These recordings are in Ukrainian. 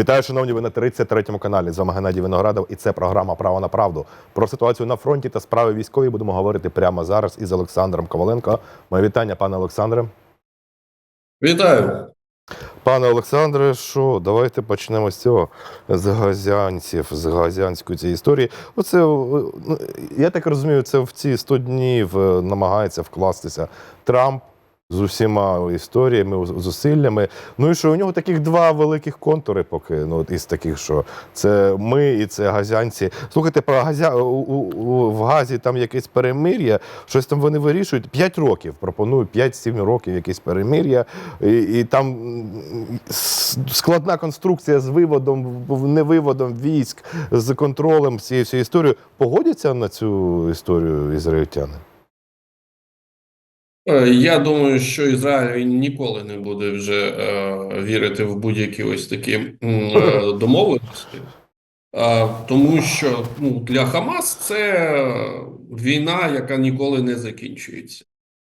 Вітаю, шановні, ви на 33-му каналі. З вами Геннадій Виноградов, і це програма Право на правду. Про ситуацію на фронті та справи військові будемо говорити прямо зараз із Олександром Коваленко. Моє вітання, пане Олександре. Вітаю. Пане Олександре, що давайте почнемо з цього з газянців, з газянської цієї історії. Оце ну, я так розумію, це в ці 100 днів е, намагається вкластися Трамп. З усіма історіями, зусиллями. Ну і що у нього таких два великих контури, поки ну із таких, що це ми і це газянці. Слухайте, про газя у, у, в газі там якесь перемир'я, щось там вони вирішують. П'ять років пропонують 5-7 років якесь перемир'я, і, і там складна конструкція з виводом, невиводом військ, з контролем цієї всієї історії. Погодяться на цю історію ізраїльтяни? Е, Я думаю, що Ізраїль він ніколи не буде вже е, вірити в будь-які ось такі е, домовленості, е, тому що ну, для Хамас це війна, яка ніколи не закінчується.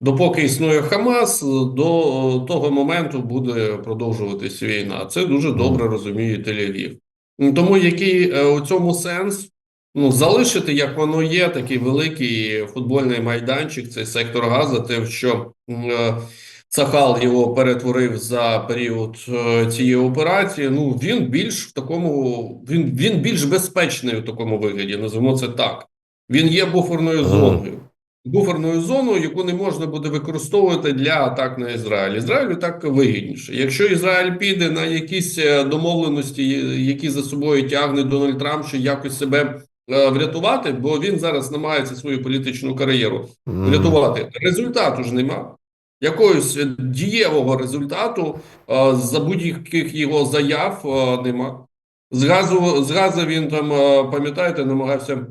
Допоки існує Хамас, до того моменту буде продовжуватись війна. Це дуже добре розуміє Тель-Авів. Тому який е, у цьому сенс? Ну, залишити, як воно є, такий великий футбольний майданчик, цей сектор Газа, те, що м, е, Цахал його перетворив за період е, цієї операції. Ну він більш в такому, він, він більш безпечний у такому вигляді, назвемо це так. Він є буферною зоною. Буферною зоною, яку не можна буде використовувати для атак на Ізраїль. Ізраїлю так вигідніше. Якщо Ізраїль піде на якісь е, домовленості, які за собою тягне Дональд Трамп, що якось себе врятувати, бо він зараз намагається свою політичну кар'єру врятувати. Результату ж нема. Якогось е, дієвого результату е, за будь-яких його заяв е, нема. З газу, з газу він там, е, пам'ятаєте, намагався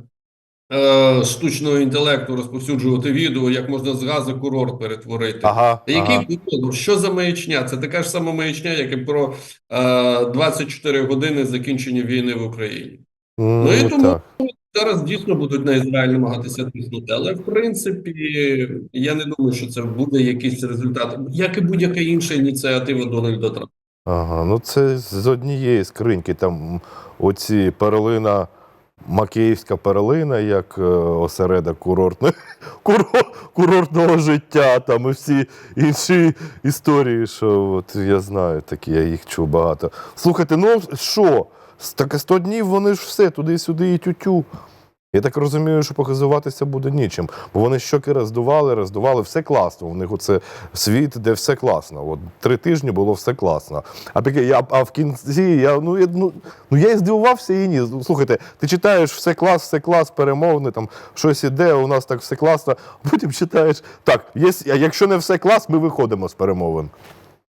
е, штучного інтелекту розповсюджувати відео, як можна з газу курорт перетворити. Ага, Який ага. Що за маячня? Це така ж сама маячня, як і про е, 24 години закінчення війни в Україні. Ну і тому так. зараз дійсно будуть на Ізраїль намагатися тиснути. Але в принципі, я не думаю, що це буде якийсь результат, як і будь-яка інша ініціатива Дональда Трампа. Ага, ну це з однієї скриньки. Там оці перлина, Макеївська перлина, як е, осередок курортного, куро- курортного життя, там і всі інші історії, що от я знаю, такі, я їх чув багато. Слухайте, ну що? Так 100 днів вони ж все, туди-сюди і тютю. Я так розумію, що показуватися буде нічим. Бо вони щоки роздували, роздували, все класно. У них оце світ, де все класно. От три тижні було все класно. А таке, я, а в кінці я ну, я, ну, ну я і здивувався і ні. Слухайте, ти читаєш все клас, все клас, перемовини, там щось іде, у нас так все класно. А потім читаєш, так, є, якщо не все клас, ми виходимо з перемовин.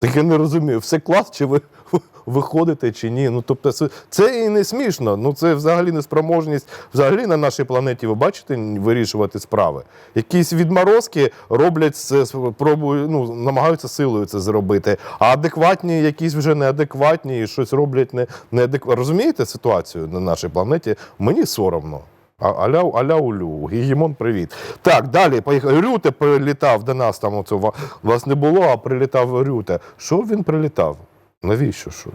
Так я не розумію, все клас, чи ви виходите, чи ні. Ну тобто, це, і не смішно. Ну це взагалі неспроможність взагалі на нашій планеті, ви бачите, вирішувати справи. Якісь відморозки роблять це, пробують, ну, намагаються силою це зробити. А адекватні, якісь вже неадекватні і щось роблять не, неадекватно. Розумієте ситуацію на нашій планеті? Мені соромно. Аля, аля улю, Гігімон, привіт. Так, далі поїхали. Рюте прилітав до нас, там оце вас не було, а прилітав Рюте. Що він прилітав? Навіщо? Що?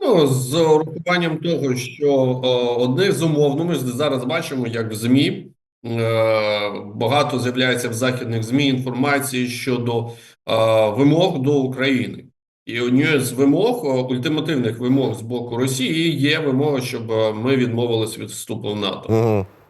Ну, з урахуванням того, що о, одне з умов, ну ми зараз бачимо, як в ЗМІ е, багато з'являється в західних ЗМІ інформації щодо е, вимог до України. І однією з вимог, ультимативних вимог з боку Росії є вимога, щоб е, ми відмовились від вступу в НАТО.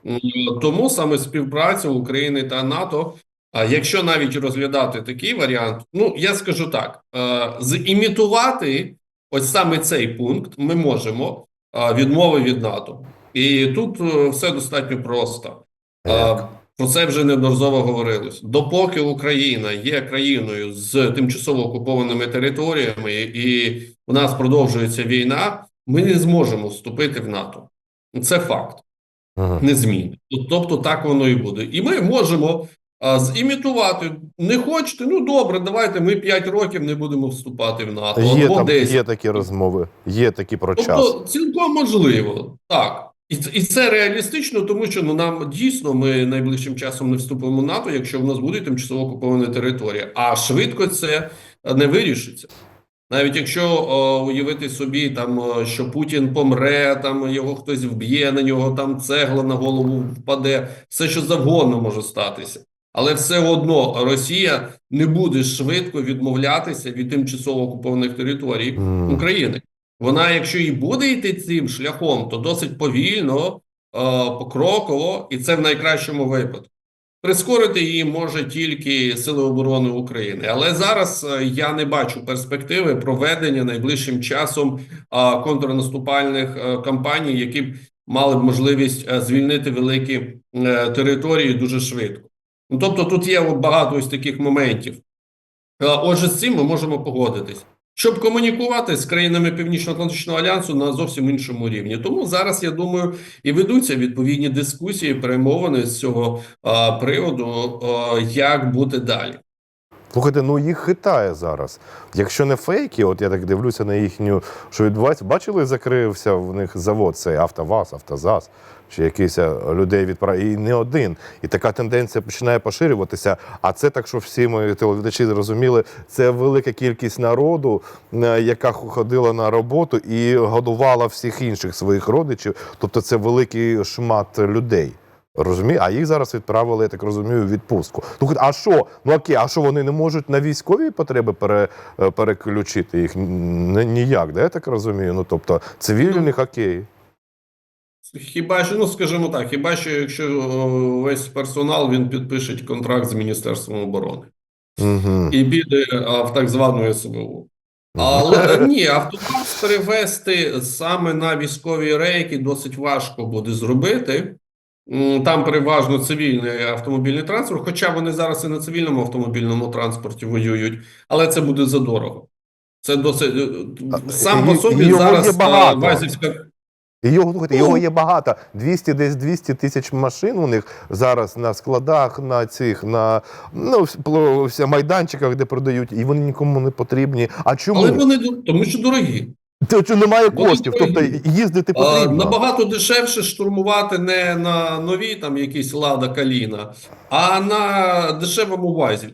М, Тому саме співпраця України та НАТО. А якщо навіть розглядати такий варіант, ну я скажу так: е, зімітувати ось саме цей пункт ми можемо е, відмови від НАТО, і тут все достатньо просто. Як? Про це вже неодноразово говорилось. Допоки Україна є країною з тимчасово окупованими територіями, і у нас продовжується війна, ми не зможемо вступити в НАТО. Це факт Угу. не змін. Тобто так воно і буде. І ми можемо а, зімітувати. Не хочете? Ну добре, давайте ми 5 років не будемо вступати в НАТО. Є, або там, 10. є такі розмови, є такі про час. Тобто цілком можливо. Так. І це, і це реалістично, тому що ну нам дійсно ми найближчим часом не вступимо в НАТО, якщо в нас буде тимчасово окупована територія. А швидко це е, не вирішиться. Навіть якщо е, уявити собі, там що Путін помре, там його хтось вб'є, на нього там цегла на голову впаде, все що завгодно може статися. Але все одно Росія не буде швидко відмовлятися від тимчасово окупованих територій. України. Вона, якщо і буде йти цим шляхом, то досить повільно, е, покроково, і це в найкращому випадку. Прискорити її може тільки Сили оборони України, але зараз е, я не бачу перспективи проведення найближчим часом контрнаступальних е, кампаній, які б мали б можливість звільнити великі території дуже швидко. Ну, тобто, тут є багато ось таких моментів. Отже, з цим ми можемо погодитись. Щоб комунікувати з країнами Північно-Атлантичного альянсу на зовсім іншому рівні. Тому зараз я думаю і ведуться відповідні дискусії, перемовини з цього а, приводу, а, як бути далі. Слухайте, ну їх хитає зараз. Якщо не фейки, от я так дивлюся на їхню, що відбувається. Бачили, закрився в них завод, цей Автоваз, Автозас, чи якийсь е, людей відправ... І не один. І така тенденція починає поширюватися. А це так, що всі мої телеглядачі зрозуміли, це велика кількість народу, е, яка ходила на роботу і годувала всіх інших своїх родичів. Тобто це великий шмат людей. Розумію, а їх зараз відправили, я так розумію, в відпустку. Слухайте, а що? Ну окей, а що вони не можуть на військові потреби пере, е, переключити їх ніяк, да? я так розумію. Ну тобто цивільних окей. Хіба що, ну скажімо так, хіба що якщо весь персонал він підпише контракт з Міністерством оборони Угу. і піде а, в так звану СВУ. Але ні, автотранс перевести саме на військові рейки досить важко буде зробити. Там переважно цивільний автомобільний транспорт, хоча вони зараз і на цивільному автомобільному транспорті воюють, але це буде задорого. Це досить е, сам по собі зараз е, Вазівська І його, слухайте, його є багато. 200, десь 200 тисяч машин у них зараз на складах, на цих, на ну, вся майданчиках, де продають, і вони нікому не потрібні. А чому? Але вони тому, що дорогі. Що немає коштів, тобто їздити А, потрібно. набагато дешевше штурмувати не на новій там якісь лада каліна, а на дешевому вазі.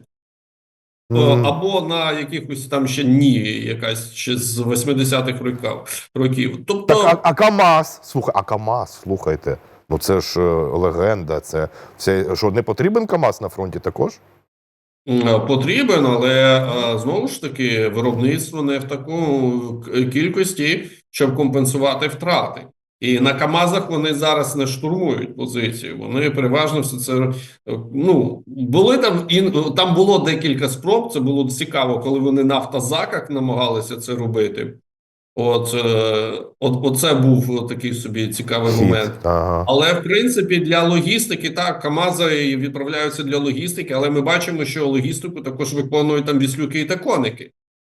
О, або на якихось там ще ні, якась ще з 80-х років. років. Тобто, Так, а, а КАМАЗ, слухай, а КАМАЗ, слухайте. Ну це ж е, легенда. Це, це що не потрібен КАМАЗ на фронті також? потрібен, але е, знову ж таки виробництво не в такому кількості, щоб компенсувати втрати. І на КАМАЗах вони зараз не штурмують позицію. Вони переважно все це ну були там і там було декілька спроб. Це було цікаво, коли вони на автозаках намагалися це робити. От, е, от оце був такий собі цікавий Хід. момент. Ага. Але в принципі для логістики так КАМАЗи відправляються для логістики, але ми бачимо, що логістику також виконують там віслюки та коники.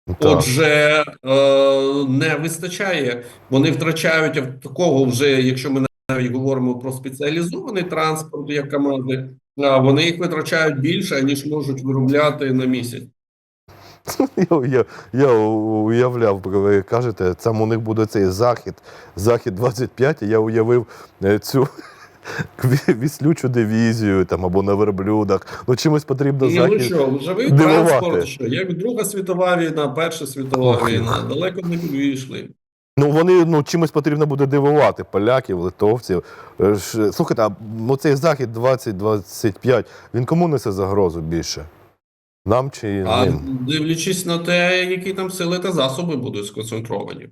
Так. Отже, е, не вистачає. Вони втрачають такого вже, якщо ми навіть говоримо про спеціалізований транспорт, як а вони їх витрачають більше, ніж можуть виробляти на місяць. Я, я, я уявляв, ви кажете, там у них буде цей захід, захід 25, і я уявив е, цю віслючу дивізію там або на верблюдах. Ну чимось потрібно ну захід. що, живий дивувати. транспорт, що як Друга світова війна, Перша світова Ох. війна, далеко не вийшли. Ну вони ну чимось потрібно буде дивувати поляків, литовців. Е, Слухайте, а ну, цей захід 2025, він кому несе загрозу більше? Нам чи А ним? дивлячись на те, які там сили та засоби будуть сконцентровані.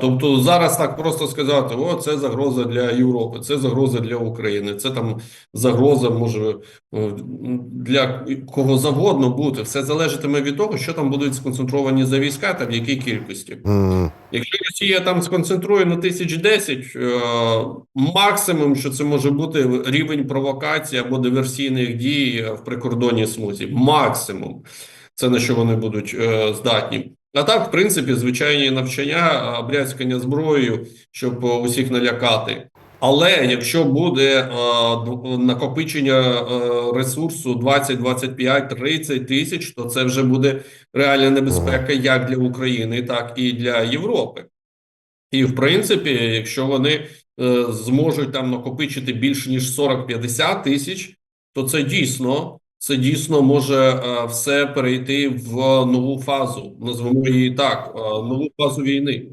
Тобто зараз так просто сказати: о, це загроза для Європи, це загроза для України, це там загроза може е, для кого завгодно бути. Все залежатиме від того, що там будуть сконцентровані за війська та в якій кількості. М, Якщо Росія там сконцентрує на тисяч десять, е, максимум, що це може бути рівень провокації або диверсійних дій в прикордонній смузі. Максимум. Це на що вони будуть е, здатні. А так, в принципі, звичайні навчання, брязкання зброєю, щоб е, усіх налякати. Але якщо буде е, накопичення е, ресурсу 20, 25, 30 тисяч, то це вже буде реальна небезпека як для України, так і для Європи. І в принципі, якщо вони зможуть там накопичити більше ніж 40-50 тисяч, то це дійсно це дійсно може е, все перейти в нову фазу. Назвемо її так: е, нову фазу війни.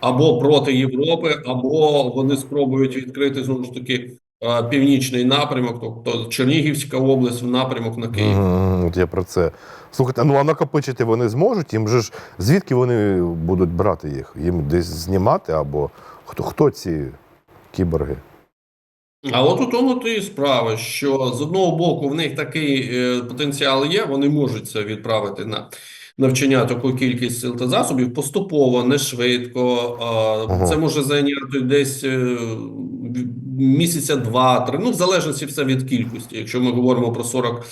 Або проти Європи, або вони спробують відкрити знову ж таки е, північний напрямок, тобто Чернігівська область в напрямок на Київ. От я про це. Слухайте, ну а накопичити вони зможуть? Їм же ж звідки вони будуть брати їх? Їм десь знімати або хто, хто ці кіборги? А от у тому то і справа, що з одного боку в них такий е, потенціал є, вони можуть це відправити на навчання таку кількість сил та засобів поступово, не швидко. Ага. Це може зайняти десь е, місяця два-три. Ну, в залежності все від кількості. Якщо ми говоримо про 40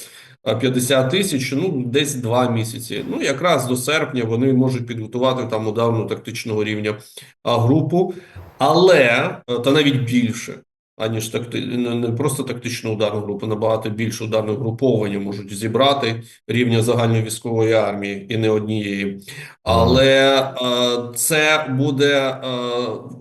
50 тисяч, ну десь два місяці. Ну якраз до серпня вони можуть підготувати там ударну тактичного рівня групу, але е, та навіть більше аніж такти... не просто тактичну ударну групу, набагато більше ударних груповання можуть зібрати рівня загальної військової армії і не однієї. Але е, це буде е,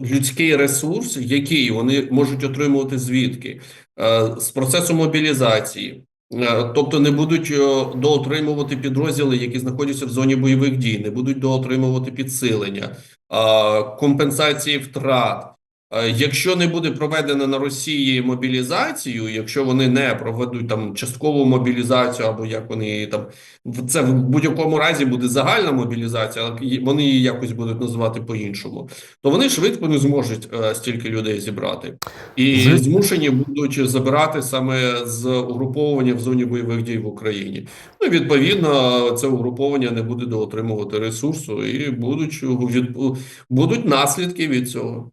людський ресурс, який вони можуть отримувати звідки? Е, з процесу мобілізації. Е, Тобто не будуть е, доотримувати підрозділи, які знаходяться в зоні бойових дій, не будуть доотримувати підсилення, компенсації втрат. Е, Якщо не буде проведено на Росії мобілізацію, якщо вони не проведуть там часткову мобілізацію, або як вони її там це в будь-якому разі буде загальна мобілізація, але вони її якось будуть називати по-іншому, то вони швидко не зможуть е, стільки людей зібрати і Звід- змушені будуть забирати саме з угруповання в зоні бойових дій в Україні. Ну відповідно це угруповання не буде доотримувати ресурсу, і будуть від будуть наслідки від цього.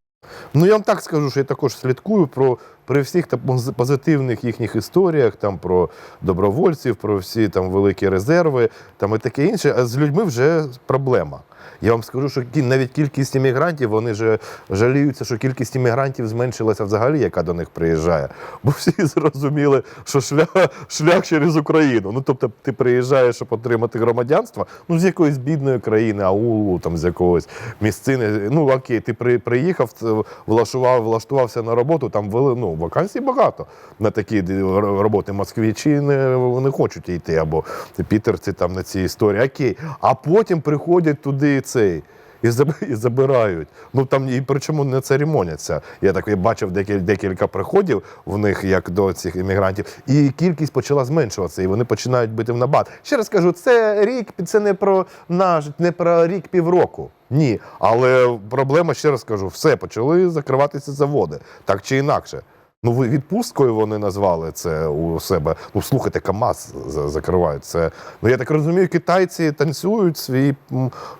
Ну я вам так скажу, що я також слідкую про при всіх там позитивних їхніх історіях, там про добровольців, про всі там великі резерви, там і таке інше. А з людьми вже проблема. Я вам скажу, що навіть кількість іммігрантів, вони ж жаліються, що кількість іммігрантів зменшилася взагалі, яка до них приїжджає. Бо всі зрозуміли, що шлях, шлях через Україну. Ну тобто, ти приїжджаєш, щоб отримати громадянство, ну з якоїсь бідної країни, аулу, там з якогось місцини. Ну окей, ти при, приїхав, влаштував, влаштувався на роботу, там вели, ну, вакансій багато на такі роботи. Москвичі не, не хочуть йти, або пітерці там на ці історії. Окей. А потім приходять туди цей. І, заб- і забирають. Ну там і причому не церемоняться. Я так бачив декіль, декілька приходів в них, як до цих іммігрантів, і кількість почала зменшуватися, і вони починають бити в набат. Ще раз кажу, це рік, це не про наш, не про рік півроку. Ні. Але проблема, ще раз кажу, все почали закриватися заводи, так чи інакше. Ну, відпусткою вони назвали це у себе. Ну, слухайте, КАМАЗ закривають це. Ну, я так розумію, китайці танцюють свій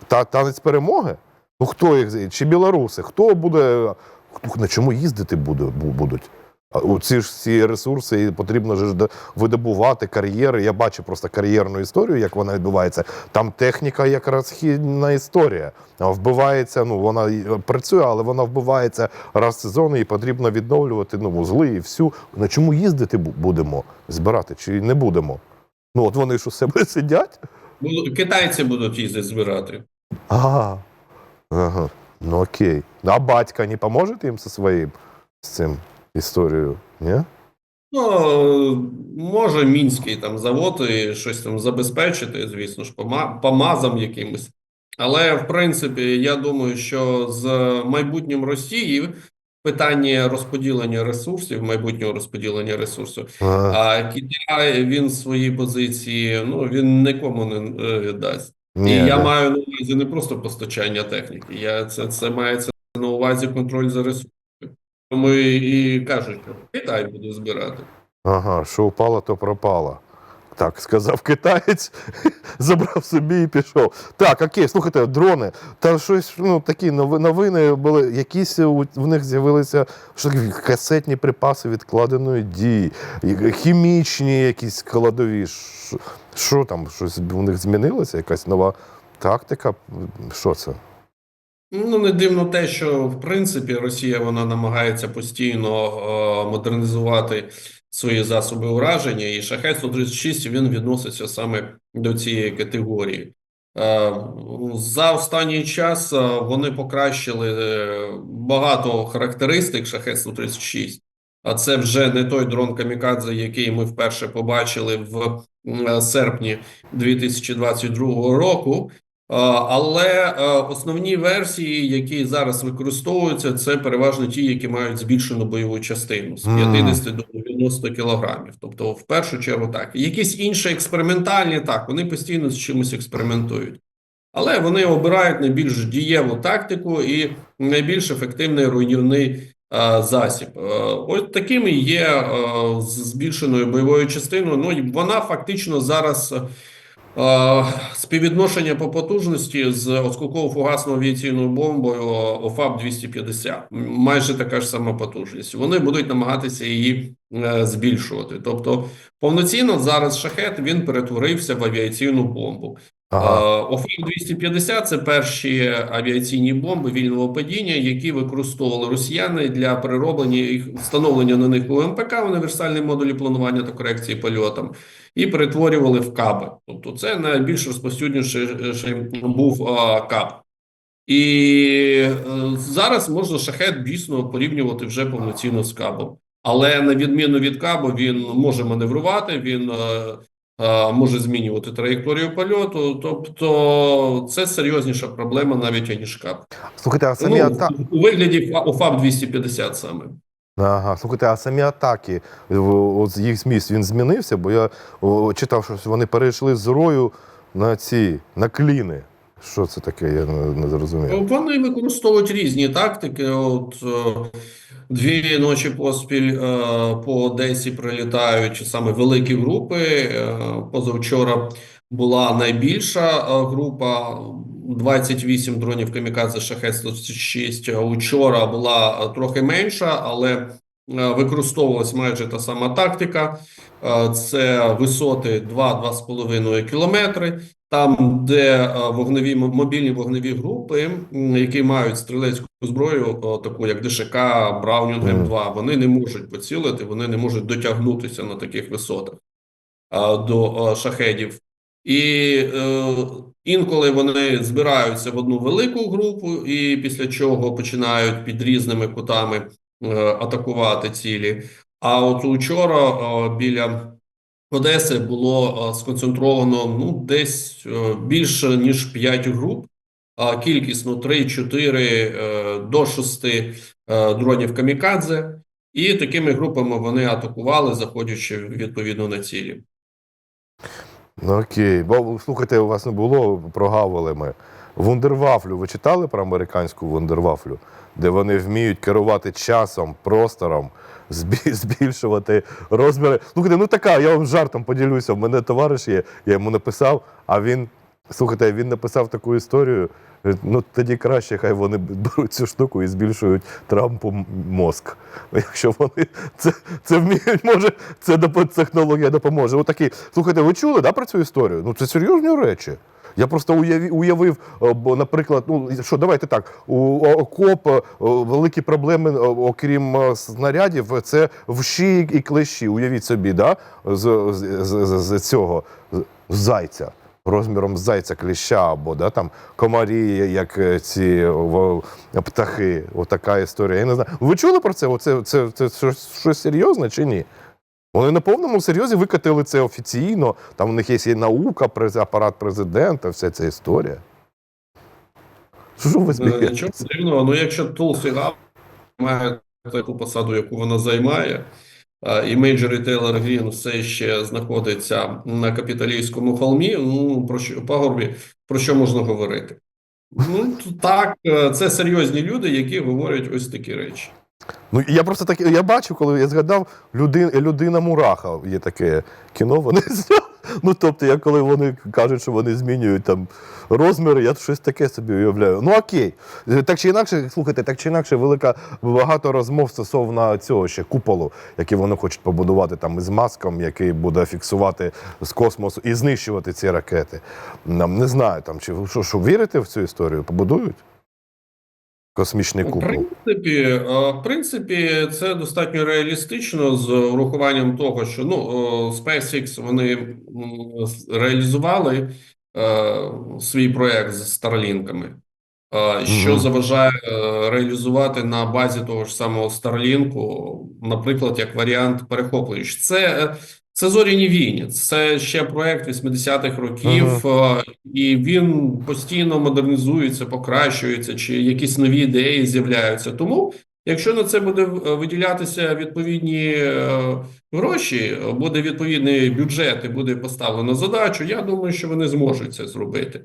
та, танець перемоги. Ну хто їх чи білоруси? Хто буде хто- на чому їздити буде, будуть? У ці ж ці ресурси і потрібно ж видобувати кар'єри. Я бачу просто кар'єрну історію, як вона відбувається. Там техніка як розхідна історія. Вбивається, ну вона працює, але вона вбивається раз в сезон, і потрібно відновлювати ну, вузли і всю. На чому їздити будемо збирати чи не будемо? Ну от вони ж у себе сидять. Буду- Китайці будуть їздити збирати. Ага. Ага. Ну окей. А батька не поможе їм зі своїм з цим історією? Ні? Ну, може, мінський там завод і щось там забезпечити, звісно ж, пома- помазом якимось. Але, в принципі, я думаю, що з майбутнім Росії питання розподілення ресурсів, майбутнього розподілення ресурсів, Ага. а Китай він свої позиції ну він нікому не е, віддасть. Ні, І я маю на увазі не просто постачання техніки, я це, це мається на увазі контроль за ресурсами. Тому і, кажуть, що Китай буде збирати. Ага, що впало, то пропало. Так, сказав китаєць, забрав собі і пішов. Так, окей, слухайте, дрони. Та щось, ну, такі нови- новини були, якісь в них з'явилися що такі, касетні припаси відкладеної дії, хімічні якісь складові. Що- там, щось у них змінилося? Якась нова тактика? Що це? Ну, не дивно те, що в принципі Росія вона намагається постійно е, модернізувати свої засоби ураження, і Шахет-136 він відноситься саме до цієї категорії. Е, За останній час е, вони покращили е, багато характеристик Шахет-136, а це вже не той дрон Камікадзе, який ми вперше побачили в м, серпні 2022 року. Е, Але е, основні версії, які зараз використовуються, це переважно ті, які мають збільшену бойову частину з Мгм. 50 до 90 кілограмів. Тобто, в першу чергу, так якісь інші експериментальні, так вони постійно з чимось експериментують, але вони обирають найбільш дієву тактику і найбільш ефективний руйнівний е, засіб. Е, Ось такими є е, з збільшеною бойовою частиною. Ну вона фактично зараз. Е, Співвідношення по потужності з осколково-фугасною авіаційною бомбою ОФАП-250. М, Майже така ж сама потужність. Вони будуть намагатися її е, збільшувати. Тобто, повноцінно зараз шахет він перетворився в авіаційну бомбу. Ага. Е, ОФАП-250 – це перші авіаційні бомби вільного падіння, які використовували росіяни для перероблення їх встановлення на них УМПК, універсальні модулі планування та корекції польотом, і перетворювали в каби. Тобто, це найбільш розповсюдніший був а, каб. І е, зараз можна шахет дійсно порівнювати вже повноцінно з кабом. Але на відміну від кабу, він може маневрувати, він е, е, може змінювати траєкторію польоту. Тобто, це серйозніша проблема навіть аніж КАП. Слухайте, а самі Ну, атаки. у вигляді ОФАП 250 саме. Ага, слухайте, а самі атаки, от їх зміст він змінився, бо я читав, що вони перейшли з рою на ці на кліни. Що це таке? Я не, не зрозумів. Вони використовують різні тактики. От е, дві ночі поспіль е, по Одесі прилітають саме великі групи. Е, Позавчора була найбільша група. 28 дронів камікадзе шахет 106 а Учора була трохи менша, але використовувалась майже та сама тактика. Це висоти 2-2,5 кілометри. Там, де е, вогневі мобільні вогневі групи, які мають стрілецьку зброю, о, таку як ДШК, Браунінг Мгм. М2, вони не можуть поцілити, вони не можуть дотягнутися на таких висотах а, до е, шахедів. І е, інколи вони збираються в одну велику групу, і після чого починають під різними кутами е, атакувати цілі. А от учора е, біля Одеси було сконцентровано ну, десь е, більше ніж 5 груп, а кількісно 3-4 е, до 6 е, дронів камікадзе. І такими групами вони атакували, заходячи відповідно на цілі. Ну окей. Бо слухайте, у вас не було, прогавили ми. Вундервафлю. Ви читали про американську вундервафлю, де вони вміють керувати часом, простором, збільшувати розміри. Слухайте, ну така, я вам жартом поділюся. У мене товариш є, я йому написав, а він. Слухайте, він написав таку історію. Ну тоді краще, хай вони беруть цю штуку і збільшують Трампу мозк. Якщо вони це, це вміють, може, це технологія допоможе. Отакі. Слухайте, ви чули да, про цю історію? Ну це серйозні речі. Я просто уявив, бо, наприклад, ну що давайте так, у окоп великі проблеми, окрім снарядів, це вші і клещі. Уявіть собі, да? з, з, з, з цього зайця. Розміром зайця кліща або да, там комарі, як е, ці о, птахи. Отака історія. Я не знаю. Ви чули про це? Оце, це, це, щось, щось серйозне чи ні? Вони на повному серйозі викатили це офіційно. Там у них є і наука, апарат президента, вся ця історія. Що ви Е, Нічого дивного, ну якщо Gabbard має таку посаду, яку вона займає, і мейджор Тейлор Грін все ще знаходиться на капіталійському холмі, ну про що пагорбі, про що можна говорити? Ну так, е, це серйозні люди, які говорять ось такі речі. Ну я просто так я бачив, коли я згадав людина, людина Мураха. Є таке кіно. Вони. Ну тобто, я коли вони кажуть, що вони змінюють там розміри, я щось таке собі уявляю. Ну окей, так чи інакше, слухайте, так чи інакше, велика багато розмов стосовно цього ще куполу, який вони хочуть побудувати там із маском, який буде фіксувати з космосу і знищувати ці ракети. Нам не знаю там, чи що, що вірите в цю історію? Побудують? Космічний В принципі, е, в принципі, це достатньо реалістично з урахуванням того, що ну е, SpaceX вони реалізували е, свій проект з Старлінками, що Мгм. заважає реалізувати на базі того ж самого Старлінку, наприклад, як варіант перехоплюючи. Це, Це зоряні війні, Це ще проект 80-х років, ага. і він постійно модернізується, покращується, чи якісь нові ідеї з'являються. Тому, якщо на це буде е, виділятися відповідні е, гроші, буде відповідний бюджет і буде поставлено задачу, я думаю, що вони зможуть це зробити.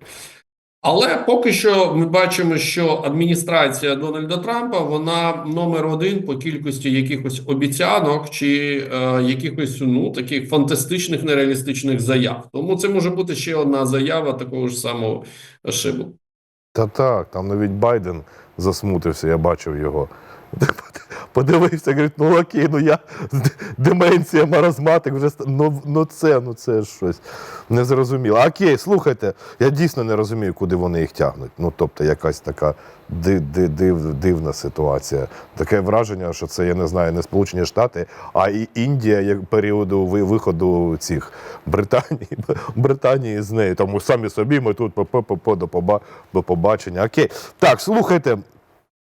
Але поки що ми бачимо, що адміністрація Дональда Трампа вона номер один по кількості якихось обіцянок чи е, якихось ну таких фантастичних нереалістичних заяв. Тому це може бути ще одна заява такого ж самого шибу. Та так, там навіть Байден засмутився, я бачив його. Подивився, говорить, ну окей, ну я деменція, маразматик, вже ну, ну це, ну це щось незрозуміло. Окей, слухайте, я дійсно не розумію, куди вони їх тягнуть. Ну, тобто, якась така ди, ди, див, дивна ситуація. Таке враження, що це, я не знаю, не Сполучені Штати, а і Індія як періоду виходу цих Британії, Британії з нею. Тому самі собі ми тут до до побачення. Окей. Так, слухайте,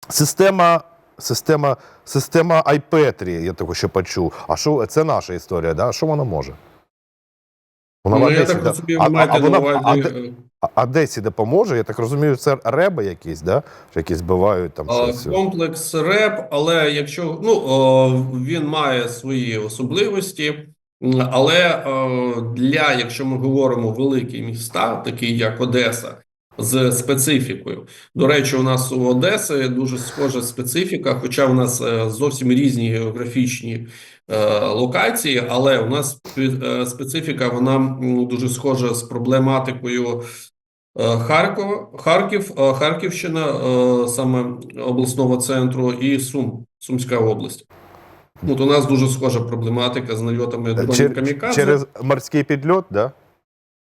система. Система, система iPetri, я такого ще почув. А що це наша історія, да? Що вона може? Вона в Ну, я Одесі, так да? розумію, а, ви а, а вона увазі. е, а, Одесі допоможе? Я так розумію, це реби якісь, да? Якісь збивають там А, щось. Комплекс РЕП, але якщо ну о, він має свої особливості, але е, для якщо ми говоримо великі міста, такі як Одеса, з специфікою. До речі, у нас у Одеси дуже схожа специфіка, хоча у нас е, зовсім різні географічні е, локації, але у нас е, специфіка вона дуже схожа з проблематикою. Харкова, Харків, Харківщина, саме обласного центру, і Сум, Сумська область. От у нас дуже схожа проблематика з нальотами Чер- камікадзе. через морський підльот, да?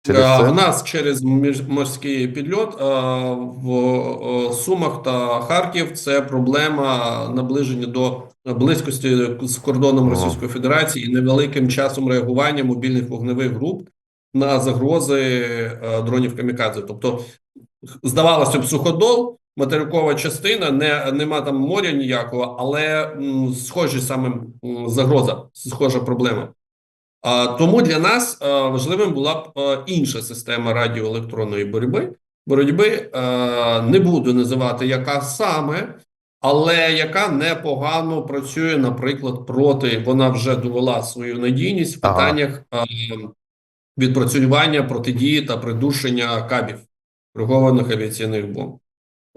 Е, це? В нас через між- морський підльот, в е, Сумах та Харків це проблема наближення до близькості з кордоном Російської Федерації і невеликим часом реагування мобільних вогневих груп на загрози е, дронів камікадзе. Тобто, здавалося б, суходол, материкова частина, не нема там моря ніякого, але схожі саме загроза, схожа проблема. Тому для нас е, важливим була б е, інша система радіоелектронної боротьби. Боротьби е, не буду називати яка саме, але яка непогано працює, наприклад, проти вона вже довела свою надійність в питаннях е, відпрацювання протидії та придушення кабів прихованих авіаційних бомб.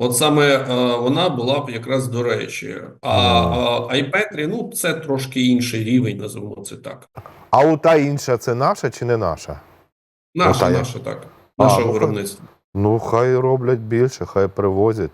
От саме е, вона була б якраз до речі. А Айпетрі ну це трошки інший рівень, називаємо це так. А у та інша це наша чи не наша? Наша, Ота наша, так. А, Наше ну. Ну, хай роблять більше, хай привозять,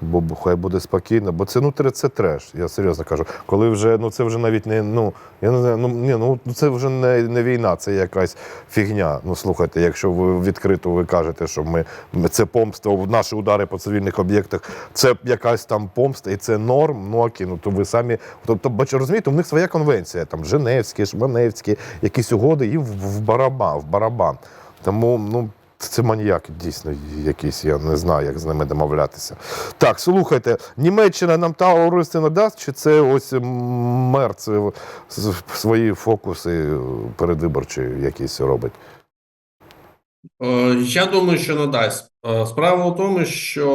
бо хай буде спокійно. Бо це ну це треш. Я серйозно кажу. Коли вже ну це вже навіть не ну я не знаю, ну ні, ну це вже не, не війна, це якась фігня. Ну слухайте, якщо ви відкрито ви кажете, що ми це помста, наші удари по цивільних об'єктах, це якась там помста, і це норм. Ну окей, ну то ви самі. Тобто, бач, розумієте, у них своя конвенція, там Женевські, Шманевські, якісь угоди, і в, в барабан, в барабан. Тому ну. Це маніяки дійсно якісь, я не знаю, як з ними домовлятися. Так, слухайте, Німеччина нам тауристи надасть, чи це ось м, мер це свої фокуси передвиборчі якісь робить? Е, Я думаю, що надасть. Е, Справа у тому, що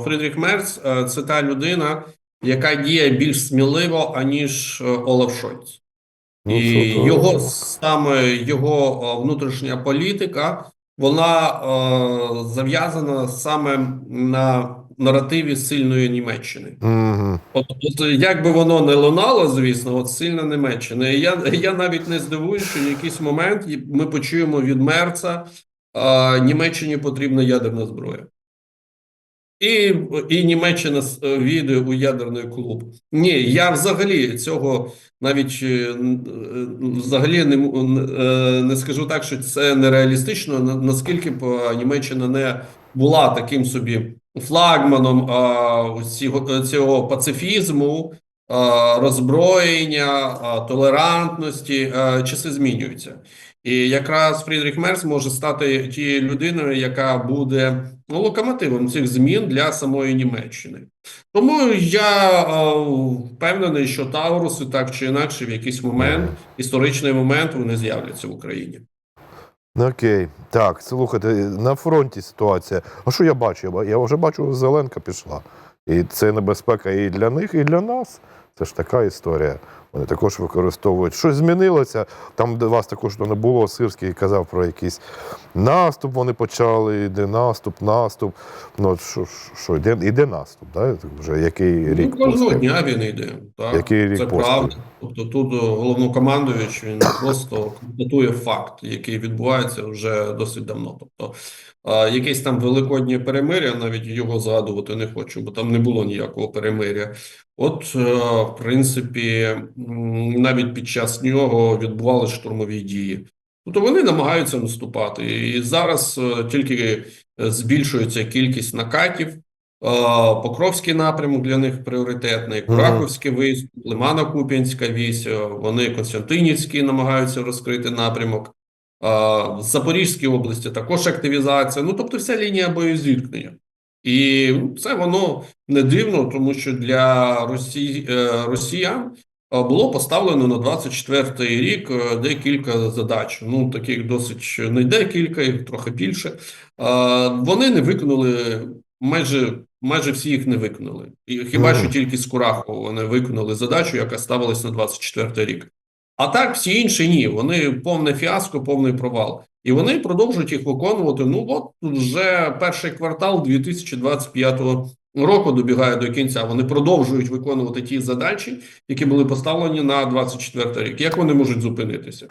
е, Фрідріх Мерц це та людина, яка діє більш сміливо, аніж Олаф Шольц. Ну, І то- його саме його внутрішня політика, вона е, зав'язана саме на наративі сильної Німеччини. Мгм. От, от як би воно не лунало, звісно, от сильна Німеччина. І я, я навіть не здивуюся, що в якийсь момент ми почуємо від Мерца, Німеччині потрібна ядерна зброя. І, і Німеччина е, війде у ядерний клуб. Ні, я взагалі цього навіть е, е, взагалі не, не скажу так, що це нереалістично, наскільки б Німеччина не була таким собі флагманом а, цього, цього пацифізму, роззброєння, е, толерантності, е, часи змінюються. І якраз Фрідріх Мерц може стати тією людиною, яка буде ну, локомотивом цих змін для самої Німеччини. Тому я е, впевнений, що Тауруси так чи інакше в якийсь момент, історичний момент, вони з'являться в Україні. Окей, так, слухайте, на фронті ситуація. А що я бачу? Ба- Я вже бачу, Зеленка пішла. І це небезпека і для них, і для нас. Це ж така історія. Вони також використовують. Щось змінилося. Там, де вас також не було, Сирський казав про якийсь наступ. Вони почали, іде наступ, наступ. Ну, от що, що іде, іде наступ, да? Вже який рік Ну, кожного дня він йде. Так? Який рік Це поспіль? правда. Тобто тут е, головнокомандуючий він просто констатує факт, який відбувається вже досить давно. Тобто якесь там великоднє перемиря, навіть його згадувати не хочу, бо там не було ніякого перемиря. От, е, в принципі, навіть під час нього відбувалися штурмові дії. Тобто вони намагаються наступати. І зараз е, тільки е, збільшується кількість накатів. Покровський напрямок для них пріоритетний, Кураковський виступ, Лимано-Куп'янська вісь, е, вони Константинівський намагаються розкрити напрямок. В Запорізькій області також активізація. Ну, тобто, вся лінія боєзіткнення. І це воно не дивно, тому що для Росії, е, росіян е, було поставлено на 24-й рік е, декілька задач. Ну, таких досить не декілька, їх трохи більше. Вони не виконали майже, майже всі їх не виконали. І хіба що тільки з Курахова вони виконали задачу, яка ставилась на 24-й рік. А так, всі інші ні. Вони повне фіаско, повний провал. І вони продовжують їх виконувати. Ну, от вже перший квартал 2025 року добігає до кінця. Вони продовжують виконувати ті задачі, які були поставлені на 24 рік. Як вони можуть зупинитися?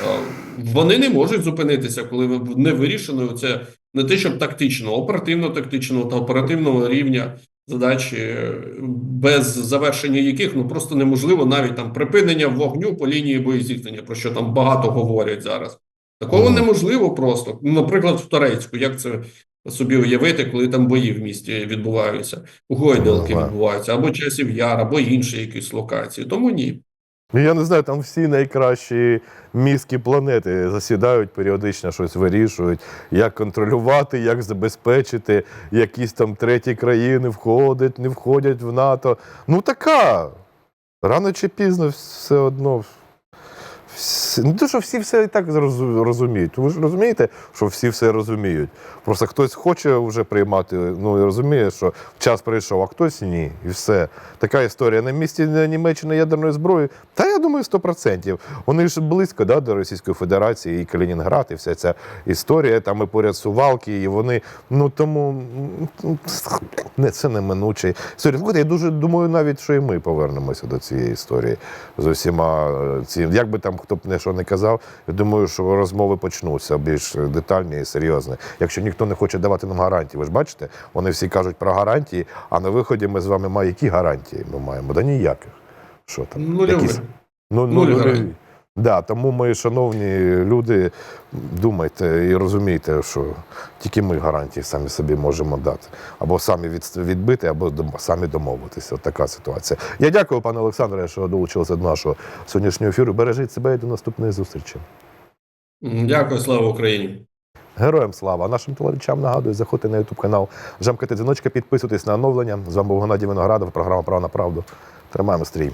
Е, Вони не можуть зупинитися, коли не вирішено це не те, щоб тактично, оперативно-тактичного та оперативного рівня задачі, без завершення яких ну просто неможливо навіть там припинення вогню по лінії боєзіткнення, про що там багато говорять зараз. Такого неможливо просто. Ну, Наприклад, в Торецьку, як це собі уявити, коли там бої в місті відбуваються, гойдалки Ага. відбуваються, або часів яр, або інші якісь локації. Тому ні. Ну, Я не знаю, там всі найкращі мізки планети засідають, періодично щось вирішують, як контролювати, як забезпечити, якісь там треті країни входять, не входять в НАТО. Ну така. Рано чи пізно все одно. Не те, що всі все і так розуміють. Ви ж розумієте, що всі все розуміють. Просто хтось хоче вже приймати, ну і розуміє, що час прийшов, а хтось ні. І все. Така історія. На місці Німеччини ядерної зброї. Та я думаю, 100%. Вони ж близько да, до Російської Федерації, і Калінінград, і вся ця історія. Там і поряд Сувалки, і вони. Ну тому не це неминуче. Я дуже думаю, навіть що і ми повернемося до цієї історії з усіма е, ці. Як би там хто б не що не казав, я думаю, що розмови почнуться більш детальні і серйозні. Якщо ніхто не хоче давати нам гарантії, ви ж бачите, вони всі кажуть про гарантії, а на виході ми з вами маємо які гарантії ми маємо? Да ніяких. Що там? Нульові. Якісь- Ну, ну. Да, тому ми, шановні люди, думайте і розумійте, що тільки ми гарантії самі собі можемо дати. Або самі відбити, або самі домовитися. От така ситуація. Я дякую, пане Олександре, що долучилися до нашого сьогоднішнього ефіру. Бережіть себе і до наступної зустрічі. Дякую, слава Україні. Героям слава! Нашим телеглядачам нагадую, заходьте на YouTube канал, жамкайте дзвіночка, підписуйтесь на оновлення. З вами був Геннадій Виноградов, програма Право на правду. Тримаємо стрій.